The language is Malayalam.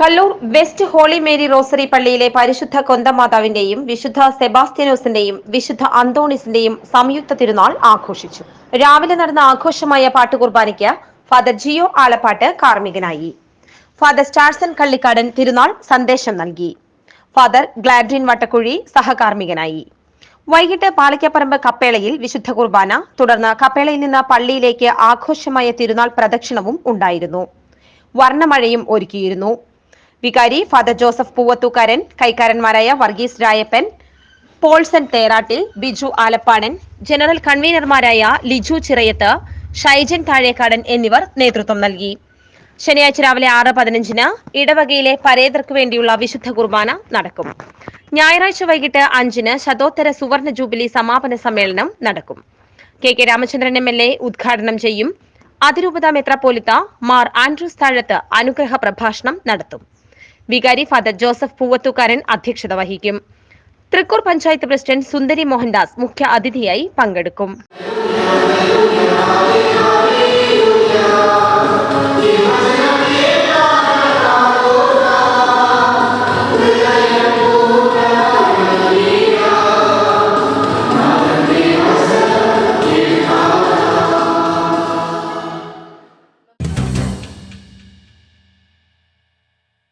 Kallur West Holy Mary Rosary പള്ളിയിലെ പരിശുദ്ധ കൊന്തമാതാവിന്റെയും വിശുദ്ധ സെബാസ്റ്റ്യനോസിന്റെയും വിശുദ്ധ അന്തോണിസിന്റെയും സംയുക്ത തിരുനാൾ ആഘോഷിച്ചു. രാവിലെ നടന്ന ആഘോഷമായ പാട്ടുകുർബാനയ്ക്ക് ഫാദർ ജിയോ ആലപ്പാട്ട് കാർമ്മികനായി. ഫാദർ സ്റ്റാർസൺ കള്ളിക്കാടൻ തിരുനാൾ സന്ദേശം നൽകി. ഫാദർ ഗ്ലാഡ്രിൻ വട്ടക്കുഴി സഹകാർമ്മികനായി. വൈകിട്ട് പാലക്കപ്പറമ്പ് കപ്പേളയിൽ വിശുദ്ധ കുർബാന തുടർന്ന് കപ്പേളയിൽ നിന്ന് പള്ളിയിലേക്ക് ആഘോഷമായ തിരുനാൾ പ്രദക്ഷിണവും ഉണ്ടായിരുന്നു. വർണമഴയും ഒരുക്കിയിരുന്നു. വികാരി ഫാദർ ജോസഫ് പൂവത്തൂക്കാരൻ കൈക്കാരന്മാരായ വർഗീസ് രായപ്പൻ പോൾസൺ തേറാട്ടിൽ ബിജു ആലപ്പാടൻ ജനറൽ കൺവീനർമാരായ ലിജു ചിറയത്ത് ഷൈജൻ താഴേക്കാടൻ എന്നിവർ നേതൃത്വം നൽകി. ശനിയാഴ്ച രാവിലെ ആറ് പതിനഞ്ചിന് ഇടവകയിലെ പരേതർക്ക് വേണ്ടിയുള്ള വിശുദ്ധ കുർബാന നടക്കും. ഞായറാഴ്ച വൈകിട്ട് അഞ്ചിന് ശതോത്തര സുവർണ ജൂബിലി സമാപന സമ്മേളനം നടക്കും. K K Ramachandran M L A ഉദ്ഘാടനം ചെയ്യും. അതിരൂപത മെത്രാപ്പോലിത്ത മാർ ആൻഡ്രൂസ് താഴത്ത് അനുഗ്രഹ പ്രഭാഷണം നടത്തും. വികാരി ഫാദർ ജോസഫ് പൂവത്തുകാരൻ അധ്യക്ഷത വഹിക്കും തൃക്കൂർ പഞ്ചായത്ത് പ്രസിഡന്റ് സുന്ദരി മോഹൻദാസ് മുഖ്യ അതിഥിയായി പങ്കെടുക്കും.